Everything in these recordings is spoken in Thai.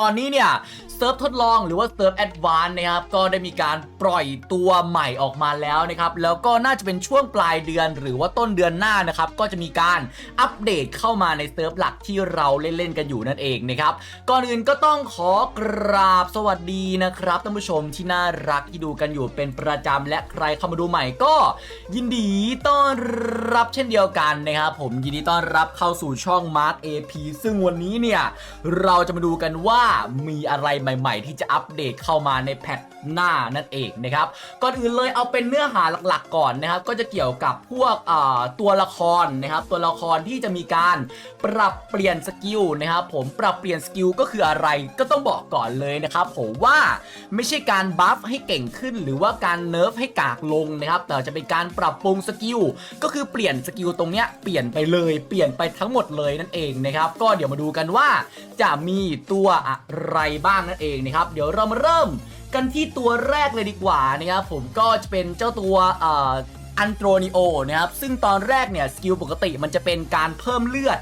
ตอนนี้เนี่ยเซิร์ฟทดลองหรือว่าเซิร์ฟแอดวานนะครับก็ได้มีการปล่อยตัวใหม่ออกมาแล้วนะครับแล้วก็น่าจะเป็นช่วงปลายเดือน หรือว่าต้นเดือนหน้านะครับก็จะมีการอัปเดตเข้ามาในเซิร์ฟหลักที่เราเล่นๆกันอยู่นั่นเองนะครับก่อนอื่นก็ต้องขอกราบสวัสดีนะครับท่านผู้ชมที่น่ารักที่ดูกันอยู่เป็นประจำและใครเข้ามาดูใหม่ก็ ยินดีต้อนรับเช่นเดียวกันนะครับผมยินดีต้อนรับเข้าสู่ช่อง Mart AP ซึ่งวันนี้เนี่ยเราจะมาดูกันว่ามีอะไรใหม่ ๆ ที่จะอัปเดตเข้ามาในแพทหน้านั่นเองนะครับก่อนอื่นเลยเอาเป็นเนื้อหาหลักๆ ก่อนนะครับ ก็จะเกี่ยวกับพวกตัวละครนะครับ ตัวละครที่จะมีการปรับเปลี่ยนสกิลนะครับ ผมปรับเปลี่ยนสกิลก็คืออะไรก็ต้องบอกก่อนเลยนะครับผมว่าไม่ใช่การบัฟให้เก่งขึ้น หรือว่าการเนิร์ฟให้กากลงนะครับ แต่จะเป็นการปรับปรุงสกิลก็คือเปลี่ยนสกิลตรงเนี้ยเปลี่ยนไปเลยเปลี่ยนไปทั้งหมดเลยนั่นเองนะครับ ก็เดี๋ยวมาดูกันว่าจะมีตัวอะไรบ้างนั่นเองนะครับ เดี๋ยวเรามาเริ่มกันที่ตัวแรกเลยดีกว่านะครับผมก็จะเป็นเจ้าตัวอันโตรนิโอนะครับ ซึ่งตอนแรกเนี่ยสกิลปกติมันจะเป็นการเพิ่มเลือด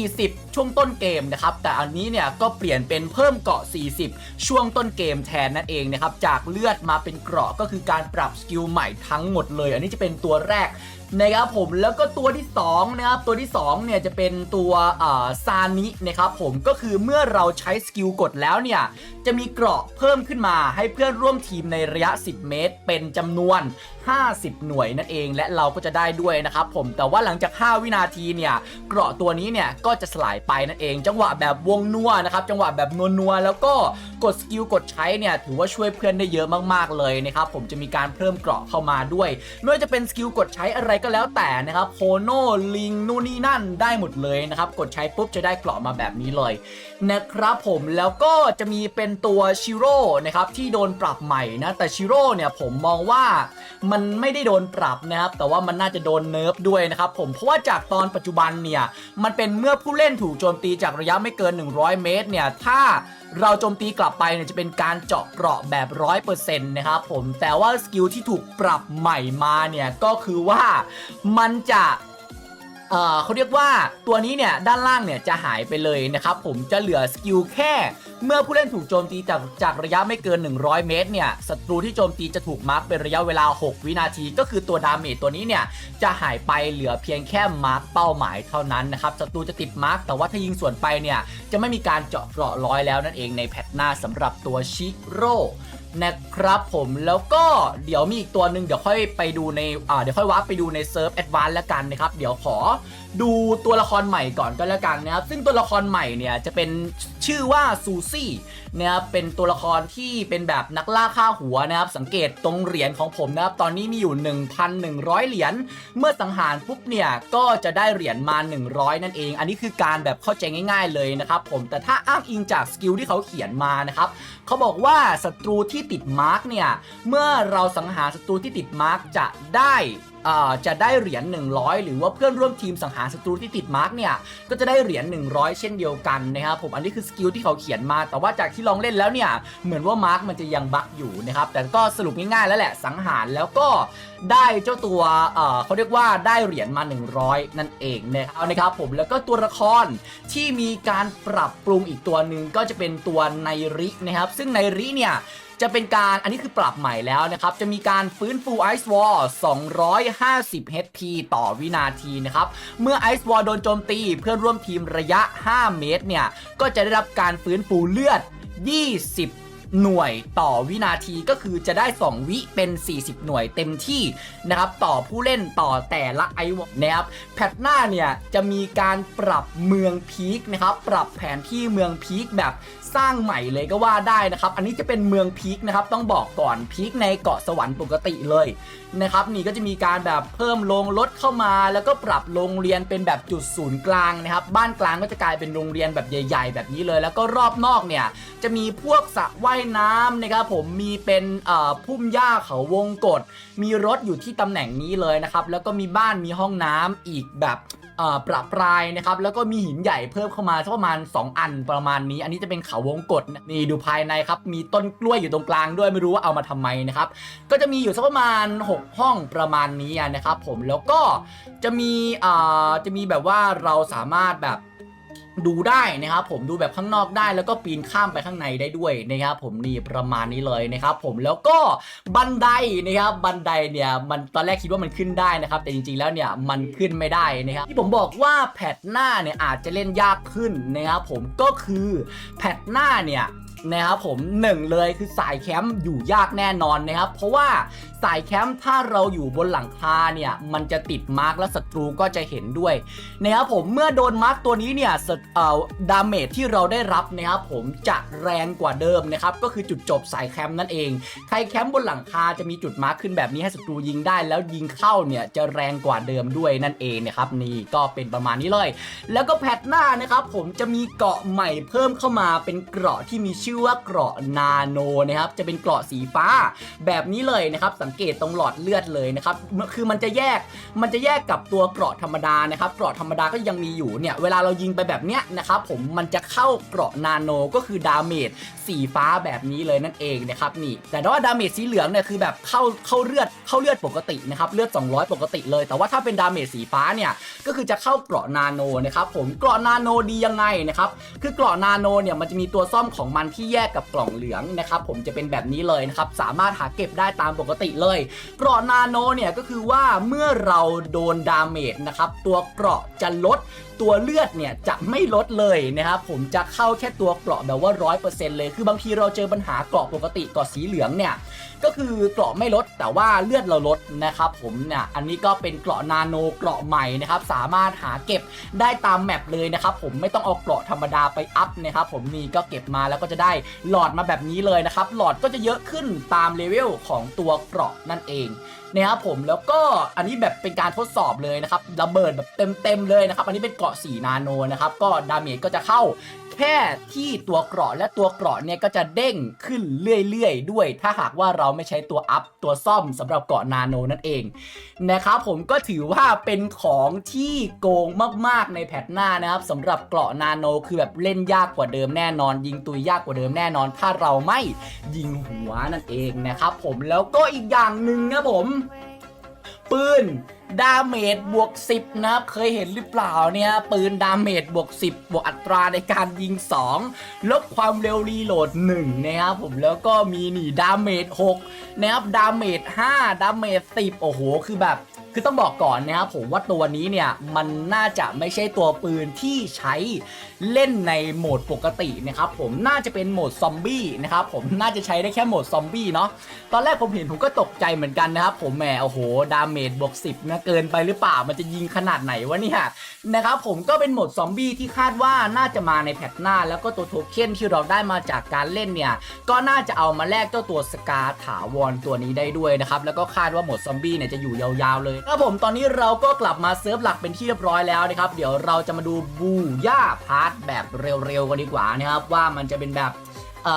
40 ช่วงต้นเกมนะครับ แต่อันนี้เนี่ยก็เปลี่ยนเป็นเพิ่มเกาะ 40 ช่วงต้นเกมแทนนั่นเองนะครับ จากเลือดมาเป็นเกราะก็คือการปรับสกิลใหม่ทั้งหมดเลย อันนี้จะเป็นตัวแรก นะครับผมแล้วก็ตัวที่2นะครับตัวที่2เนี่ยจะเป็นตัวซานินะครับผมก็คือเมื่อเราใช้สกิลกดแล้วเนี่ยจะมีเกราะเพิ่มขึ้นมาให้เพื่อนร่วมทีมในระยะ 10 เมตร เป็นจำนวน 50 หน่วยนั่นเอง และเราก็จะได้ด้วยนะครับผมแต่ว่าหลังจาก 5 วินาทีเนี่ยเกราะตัวนี้เนี่ยก็จะสลายไปนั่นเอง จังหวะแบบวงนัวนะครับจังหวะแบบนัวๆแล้วก็กดสกิลกดใช้เนี่ยถือว่าช่วยเพื่อนได้เยอะมากๆเลยนะครับผมจะมีการเพิ่มเกราะเข้ามาด้วยไม่ว่าจะเป็นสกิลกดใช้อะไรก็แล้วแต่นะครับโคโนลิงนู่นนี่นั่นได้หมดเลยนะครับ กดใช้ปุ๊บจะได้เกราะมาแบบนี้เลยนะครับผมแล้วก็จะมีเป็นตัวชิโร่นะครับที่โดนปรับใหม่นะ แต่ชิโร่เนี่ยผมมองว่ามันไม่ได้โดนปรับนะครับ แต่ว่ามันน่าจะโดนเนิร์ฟด้วยนะครับผมเพราะว่าจากตอนปัจจุบันเนี่ยมันเป็นเมื่อผู้เล่นถูกโจมตีจากระยะไม่เกิน 100 เมตรเนี่ยถ้า เราโจมตีกลับไปเนี่ยจะเป็นการเจาะเกราะแบบร้อยเปอร์เซ็นต์นะครับผมแต่ว่าสกิลที่ถูกปรับใหม่มาเนี่ยก็คือว่ามันจะ เขาเรียกว่าตัวนี้เนี่ยด้านล่างเนี่ยจะหายไปเลยนะครับผมจะเหลือสกิลแค่ เมื่อผู้เล่นถูกโจมตีจากจากระยะไม่เกิน 100 เมตรเนี่ยศัตรูที่โจมตีจะถูกมาร์กเป็นระยะเวลา 6 วินาที ก็คือตัวดาเมจตัวนี้เนี่ยจะหายไปเหลือเพียงแค่มาร์กเป้าหมายเท่านั้นนะครับศัตรูจะติดมาร์กแต่ว่าถ้ายิงส่วนไปเนี่ยจะไม่มีการเจาะเกราะร้อยแล้วนั่นเองในแพทหน้าสำหรับตัวชิโร่ นะครับผมแล้วก็เดี๋ยวมีอีกตัวหนึ่งเดี๋ยวค่อยไปดูในอ่าเดี๋ยวค่อยวาร์ปไปดูในเซิร์ฟแอดวานซ์แล้วกันนะครับ เดี๋ยวขอดูตัวละครใหม่ก่อนก็แล้วกันนะครับ ซึ่งตัวละครใหม่เนี่ยจะเป็นชื่อว่าซูซี่นะครับเป็นตัวละครที่เป็นแบบนักล่าฆ่าหัวนะครับ สังเกตตรงเหรียญของผมนะครับ ตอนนี้มีอยู่ 1,100 เหรียญเมื่อสังหารปุ๊บเนี่ยก็จะได้เหรียญมา 100 นั่นเอง อันนี้คือการแบบเข้าใจง่าย ๆเลยนะครับผมแต่ถ้าอ้างอิงจากสกิลที่เขาเขียนมานะครับเขาบอกว่าศัตรูที่ติดมาร์กเนี่ยเมื่อเราสังหารศัตรูที่ติดมาร์กจะได้อ่าจะได้เหรียญ100 หรือว่าเพื่อนร่วมทีมสังหารศัตรูที่ติดมาร์กเนี่ยก็จะได้เหรียญ100 เช่นเดียวกันนะครับผมอันนี้คือสกิลที่เขาเขียนมา แต่ว่าจากที่ลองเล่นแล้วเนี่ยเหมือนว่ามาร์กมันจะยังบั๊กอยู่นะครับแต่ก็สรุปง่ายๆแล้วแหละสังหารแล้วก็ได้เจ้าตัวเอ่อเขาเรียกว่าได้เหรียญมา 100 นั่นเองนะครับนะครับผมแล้วก็ตัวละครที่มีการปรับปรุงอีกตัวหนึ่งก็จะเป็นตัวไนรินะครับซึ่งไนริเนี่ย จะเป็นการอันนี้คือปรับใหม่แล้วนะครับ จะมีการฟื้นฟูไอซ์วอล250 HP ต่อวินาทีนะครับ เมื่อไอซ์วอลโดนโจมตีเพื่อนร่วมทีมระยะ 5 เมตรเนี่ย ก็จะได้รับการฟื้นฟูเลือด 20หน่วยต่อวินาทีก็คือจะได้ 2 วิเป็น 40 หน่วยเต็มที่นะครับต่อผู้เล่นต่อแต่ละไอวอลนะครับแพทหน้าเนี่ยจะมีการปรับเมืองพีคนะครับปรับแผนที่เมืองพีคแบบ สร้างใหม่เลยก็ว่าได้นะครับ อันนี้จะเป็นเมืองพีคนะครับ ต้องบอกก่อนพีคในเกาะสวรรค์ปกติเลยนะครับนี่ก็จะมีการแบบเพิ่มโรงรถเข้ามา แล้วก็ปรับโรงเรียนเป็นแบบจุดศูนย์กลางนะครับบ้านกลางก็จะกลายเป็นโรงเรียนแบบใหญ่ ๆ แบบนี้เลย แล้วก็รอบนอกเนี่ยจะมีพวกสระว่ายน้ำนะครับผมมีเป็นพุ่มหญ้าเขาวงกฏมีรถอยู่ที่ตำแหน่งนี้เลยนะครับแล้วก็มีบ้านมีห้องน้ำอีกแบบ ประปรายนะครับแล้วก็มีหินใหญ่เพิ่มเข้ามาสักประมาณ 2 อันประมาณนี้ อันนี้จะเป็นเขาวงกฏนี่ดูภายในครับมีต้นกล้วยอยู่ตรงกลางด้วยไม่รู้ว่าเอามาทำไมนะครับก็จะมีอยู่สักประมาณ 6 ห้องประมาณนี้นะครับผมแล้วก็จะมีอ่าจะมีแบบว่าเราสามารถแบบ ดูได้นะครับผมดูแบบข้างนอกได้แล้วก็ปีนข้ามไปข้างในได้ด้วยนะครับผมนี่ประมาณนี้เลยนะครับผมแล้วก็บันไดนะครับบันไดเนี่ยมันตอนแรกคิดว่ามันขึ้นได้นะครับแต่จริงๆแล้วเนี่ยมันขึ้นไม่ได้นะครับที่ผมบอกว่าแพทหน้าเนี่ยอาจจะเล่นยากขึ้นนะครับผมก็คือแพทหน้าเนี่ย นะครับผมหนึ่งเลยคือสายแคมป์อยู่ยากแน่นอนนะครับ เพราะว่าสายแคมป์ถ้าเราอยู่บนหลังคาเนี่ยมันจะติดมาร์กและศัตรูก็จะเห็นด้วยนะครับผมเมื่อโดนมาร์กตัวนี้เนี่ยเอ่อดาเมจที่เราได้รับนะครับผมจะแรงกว่าเดิมนะครับ ก็คือจุดจบสายแคมป์นั่นเอง ใครแคมป์บนหลังคาจะมีจุดมาร์กขึ้นแบบนี้ให้ศัตรูยิงได้ แล้วยิงเข้าเนี่ยจะแรงกว่าเดิมด้วยนั่นเองนะครับนี่ก็เป็นประมาณนี้เลย แล้วก็แพทหน้านะครับผมจะมีเกาะใหม่เพิ่มเข้ามาเป็นเกราะที่มีชื่อชื่อว่าเกราะนาโนนะครับจะเป็นเกราะสีฟ้าแบบนี้เลยนะครับสังเกตตรงหลอดเลือดเลยนะครับคือมันจะแยกมันจะแยกกับตัวเกราะธรรมดานะครับเกราะธรรมดาก็ยังมีอยู่เนี่ยเวลาเรายิงไปแบบเนี้ยนะครับผมมันจะเข้าเกราะนาโนก็คือดาเมจสีฟ้าแบบนี้เลยนั่นเองนะครับนี่แต่ว่าดาเมจสีเหลืองเนี่ยคือแบบเข้าเข้าเลือดเข้าเลือดปกตินะครับเลือด 200 ปกติเลย แต่ว่าถ้าเป็นดาเมจสีฟ้าเนี่ยก็คือจะเข้าเกราะนาโนนะครับผมเกราะนาโนดียังไงนะครับคือเกราะนาโนเนี่ยมันจะมีตัวซ่อมของมันที่แยกกับกล่องเหลืองนะครับผมจะเป็นแบบนี้เลยนะครับสามารถหาเก็บได้ตามปกติเลยเกราะนาโนเนี่ยก็คือว่าเมื่อเราโดนดาเมจนะครับตัวเกราะจะลดตัวเลือดเนี่ยจะไม่ลดเลยนะครับผมจะเข้าแค่ตัวเกราะแบบว่า 100%เลยคือบางทีเราเจอปัญหาเกราะปกติเกราะสีเหลืองเนี่ย ก็คือเกราะไม่ลดแต่ว่าเลือดเราลดนะครับผมเนี่ยอันนี้ก็เป็นเกราะนาโนเกราะใหม่นะครับสามารถหาเก็บได้ตามแมปเลยนะครับผมไม่ต้องเอาเกราะธรรมดาไปอัพนะครับผมนี่ก็เก็บมาแล้วก็จะได้หลอดมาแบบนี้เลยนะครับหลอดก็จะเยอะขึ้นตามเลเวลของตัวเกราะนั่นเองนะครับผมแล้วก็อันนี้แบบเป็นการทดสอบเลยนะครับระเบิดแบบเต็มๆเลยนะครับอันนี้เป็นเกราะ4นาโนนะครับก็ดาเมจก็จะเข้า แค่ที่ตัวเกราะและตัวเกราะเนี่ยก็จะเด้งขึ้นเรื่อยๆ ด้วย ถ้าหากว่าเราไม่ใช้ตัวอัพตัวซ่อมสำหรับเกราะนาโนนั่นเองนะครับผมก็ถือว่าเป็นของที่โกงมากๆในแพทหน้านะครับสำหรับเกราะนาโนคือแบบเล่นยากกว่าเดิมแน่นอน ยิงตุยยากกว่าเดิมแน่นอน ถ้าเราไม่ยิงหัวนั่นเองนะครับผมแล้วก็อีกอย่างหนึ่งนะผม ปืน ดาเมจบวก 10 นะครับ เคยเห็นหรือเปล่าเนี่ย ปืนดาเมจบวก 10 บวกอัตราในการยิง 2 ลบความเร็วรีโหลด 1 นะครับผมแล้วก็มีนี่ดาเมจ6นะครับ ดาเมจ5ดาเมจ10 โอ้โห คือแบบคือต้องบอกก่อนนะครับผมว่าตัวนี้เนี่ย มันน่าจะไม่ใช่ตัวปืนที่ใช้ เล่นในโหมดปกตินะครับผมน่าจะเป็นโหมดซอมบี้นะครับผมน่าจะใช้ได้แค่โหมดซอมบี้เนาะตอนแรกผมเห็นผมก็ตกใจเหมือนกันนะครับผมแหมโอ้โหดาเมจบวก10นะเกินไปหรือเปล่ามันจะยิงขนาดไหนวะเนี่ยนะครับผมก็เป็นโหมดซอมบี้ที่คาดว่าน่าจะมาในแพทหน้า แล้วก็ตัวโทเค็นที่เราได้มาจากการเล่นเนี่ยก็น่าจะเอามาแลกเจ้าตัวสกาถาวรตัวนี้ได้ด้วยนะครับแล้วก็คาดว่าโหมดซอมบี้เนี่ยจะอยู่ยาวๆเลยครับผมตอนนี้เราก็กลับมาเซิร์ฟหลักเป็นที่เรียบร้อยแล้วนะครับเดี๋ยวเราจะมาดูบูย่าพาร์ทแบบเร็วๆกันดีกว่านะครับว่ามันจะเป็นแบบ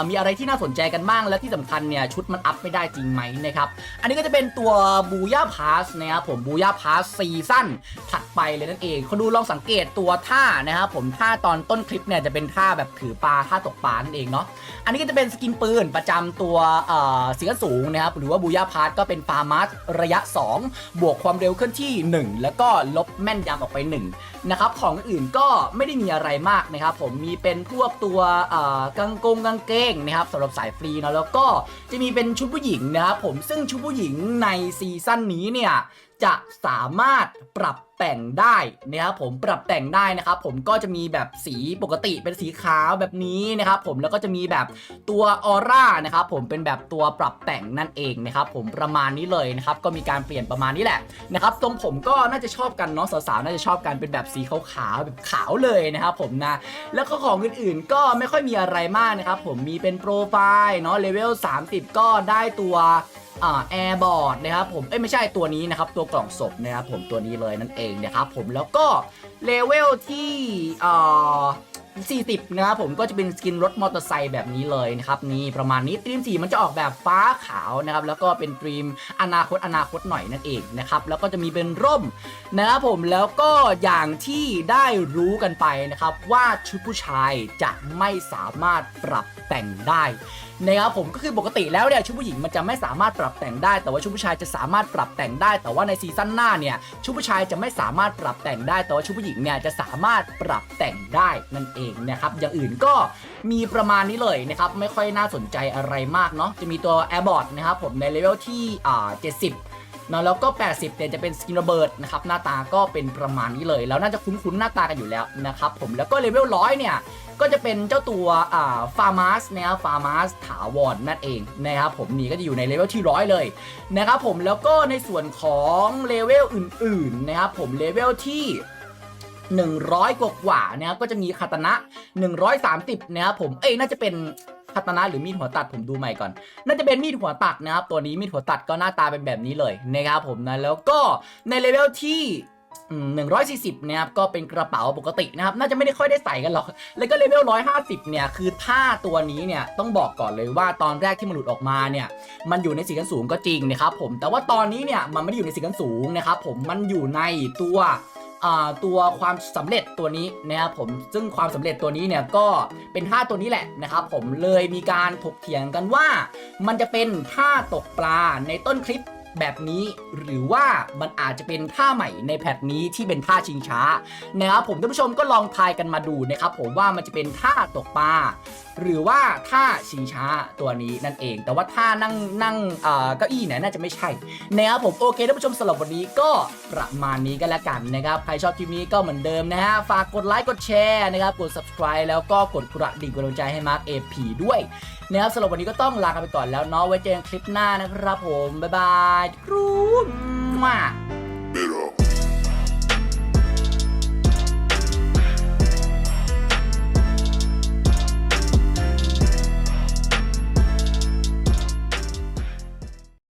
มีอะไรที่น่าสนใจกันบ้างและที่สำคัญเนี่ยชุดมันอัพไม่ได้จริงไหมนะครับอันนี้ก็จะเป็นตัวบูย่าพาสนะครับผมบูย่าพาสซีซั่นถัดไปเลยนั่นเองคนดูลองสังเกตตัวท่านะครับผมท่าตอนต้นคลิปเนี่ยจะเป็นท่าแบบถือปลาท่าตกปลานั่นเองเนาะอันนี้ก็จะเป็นสกินปืนประจำตัวเสียสูงนะครับหรือว่าบูย่าพาร์ตก็เป็นฟาร์มัสระยะ 2 บวกความเร็วเคลื่อนที่ 1 แล้วก็ลบแม่นยำออกไป 1 นะครับของอื่นก็ไม่ได้มีอะไรมากนะครับผมมีเป็นพวกตัวกางกงกางเกงนะครับสำหรับสายฟรีเนาะแล้วก็จะมีเป็นชุดผู้หญิงนะครับผมซึ่งชุดผู้หญิงในซีซั่นนี้เนี่ยจะสามารถปรับ แต่งได้นะครับผมปรับแต่งได้นะครับผมก็จะมีแบบสีปกติเป็นสีขาวแบบนี้นะครับผมแล้วก็จะมีแบบตัวออร่านะครับผมเป็นแบบตัวปรับแต่งนั่นเองนะครับผมประมาณนี้เลยนะครับก็มีการเปลี่ยนประมาณนี้แหละนะครับทรงผมก็น่าจะชอบกันเนาะสาวๆน่าจะชอบกันเป็นแบบสีขาวๆแบบขาวเลยนะครับผมนะแล้วก็ของอื่นๆก็ไม่ค่อยมีอะไรมากนะครับผมมีเป็นโปรไฟล์เนาะเลเวล30 ก็ได้ตัว อ่าแอร์บอร์ดนะครับผมเอ้ยไม่ใช่ตัวนี้นะครับ ตัวกล่องศพนะครับผมตัวนี้เลยนั่นเองนะครับผมแล้วก็เลเวลที่อ่า40 นะครับผมก็จะเป็นสกินรถมอเตอร์ไซค์แบบนี้เลยนะครับนี่ประมาณนี้ตรีมสีมันจะออกแบบฟ้าขาวนะครับแล้วก็เป็นตรีมอนาคตอนาคตหน่อยนั่นเองนะครับแล้วก็จะมีเป็นร่มนะครับผมแล้วก็อย่างที่ได้รู้กันไปนะครับว่าชุดผู้ชายจะไม่สามารถปรับแต่งได้ นะครับผมก็คือปกติแล้วเนี่ยชุดผู้หญิงมันจะไม่สามารถปรับแต่งได้ แต่ว่าชุดผู้ชายจะสามารถปรับแต่งได้ แต่ว่าในซีซั่นหน้าเนี่ยชุดผู้ชายจะไม่สามารถปรับแต่งได้ แต่ว่าชุดผู้หญิงเนี่ยจะสามารถปรับแต่งได้นั่นเองนะครับอย่างอื่นก็มีประมาณนี้เลยนะครับไม่ค่อยน่าสนใจอะไรมากเนาะจะมีตัวแอร์บอร์ดนะครับผมในเลเวลที่อ่า70เนะแล้วก็ 80เนี่ยจะเป็นสกินระเบิดนะครับหน้าตาก็เป็นประมาณนี้เลยแล้วน่าจะคุ้นๆหน้าตากันอยู่แล้วนะครับผมแล้วก็เลเวลร้อยเนี่ยก็จะเป็นเจ้าตัวอ่าฟาร์มาสนะครับฟาร์มาสถาวรนั่นเองนะครับผมนี่ก็จะอยู่ในเลเวลที่ร้อยเลยนะครับผมแล้วก็ในส่วนของเลเวลอื่นๆนะครับผมเลเวลที่100 กว่ากว่าๆนะครับก็จะมีคาตนะ 130 นะครับผม เอ้ยน่าจะเป็นาตนะหรือมีดหัวตัดผมดูใหม่ก่อน น่าจะเป็นมีดหัวตัดนะครับ ตัวนี้มีดหัวตัดก็หน้าตาเป็นแบบนี้เลยนะครับผมนะแล้วก็ในเลเวลที่อืม140นะครับก็เป็นกระเป๋าปกตินะครับ น่าจะไม่ได้ค่อยได้ใส่กันหรอก แล้วก็เลเวล150 เนี่ย คือถ้าตัวนี้เนี่ย ต้องบอกก่อนเลยว่าตอนแรกที่มันหลุดออกมาเนี่ย มันอยู่ในสีกันสูงก็จริงนะครับผมแต่ว่าตอนนี้เนี่ยมันไม่ได้อยู่ในสีกันสูงนะครับผมมันอยู่ในตัว ตัวความสำเร็จตัวนี้นะครับผมซึ่งความสำเร็จตัวนี้เนี่ยก็เป็นท่าตัวนี้แหละนะครับผมเลยมีการถกเถียงกันว่า มันจะเป็นท่าตกปลาในต้นคลิป แบบนี้ หรือว่ามันอาจจะเป็นท่าใหม่ในแพทนี้ที่เป็นท่าชิงช้านะครับผมท่านผู้ชมก็ลองทายกันมาดูนะครับผมว่ามันจะเป็นท่าตกปลาหรือว่าท่าชิงช้าตัวนี้นั่นเอง แต่ว่าท่านั่งนั่งเก้าอี้เนี่ยน่าจะไม่ใช่นะครับผมโอเคท่านผู้ชมสำหรับวันนี้ก็ประมาณนี้กันแล้วกันนะครับใครชอบคลิปนี้ก็เหมือนเดิมนะฮะฝากกดไลค์กดแชร์นะครับกด subscribe แล้วก็กดกระดิ่งกำลังใจให้มาร์คเอพีด้วยนะครับสำหรับวันนี้ก็ต้องลากันไปก่อนแล้วเนาะไว้เจอกันคลิปหน้านะครับผมบ๊ายบายครูมา